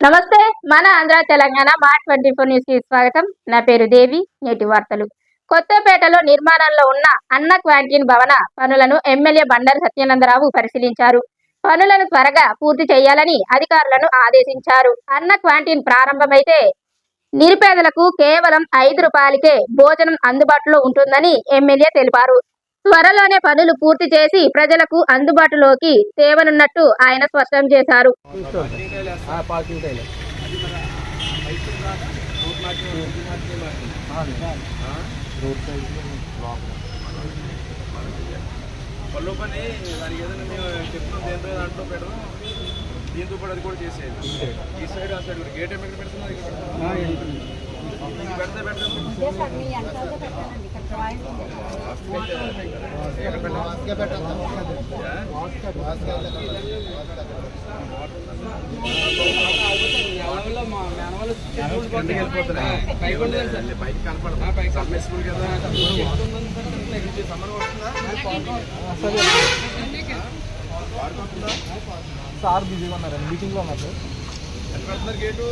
నమస్తే మన ఆంధ్ర తెలంగాణ మా ట్వంటీ ఫోర్ న్యూస్కి స్వాగతం. నా పేరు దేవి నేటి వార్తలు. కొత్తపేటలో నిర్మాణంలో ఉన్న అన్న క్వాంటీన్ భవన పనులను ఎమ్మెల్యే బండారు సత్యానందరావు పరిశీలించారు. పనులను త్వరగా పూర్తి చేయాలని అధికారులను ఆదేశించారు. అన్న క్వాంటీన్ ప్రారంభమైతే నిరుపేదలకు కేవలం ఐదు రూపాయలకే భోజనం అందుబాటులో ఉంటుందని ఎమ్మెల్యే తెలిపారు. త్వరలోనే పనులు పూర్తి చేసి ప్రజలకు అందుబాటులోకి తేవనున్నట్టు ఆయన స్పష్టం చేశారు. పార్కింగ్ టైలర్ రోడ్ సైడ్ పళ్ళు పని దానికి ఏదైనా మేము చెప్తున్నాం దేంట్లో దాంట్లో పెడదాం దీంతో కూడా అది కూడా చేసేది ఈ సైడ్ ఆ సైడ్ కూడా గేట్ ఏమి ఎక్కడ పెడుతున్నారు ఇక్కడ పెడతాం ఇది పెడితే పెడతాం కిందకి వెళ్ళిపోతున్నాయి పైకి కనపడదు సబ్మిసిబుల్ కదా సమ్మర్ వస్తుందా సార్ బిజీగా ఉన్నారు మీటింగ్లో ఉన్నారు సార్ ఎంత పెడుతున్నారు గేటు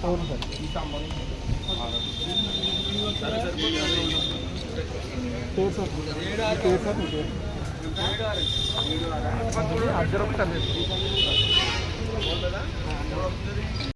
ఫోన్ సార్ సరే సరిపోతుంది అర్ధ రూపాయలు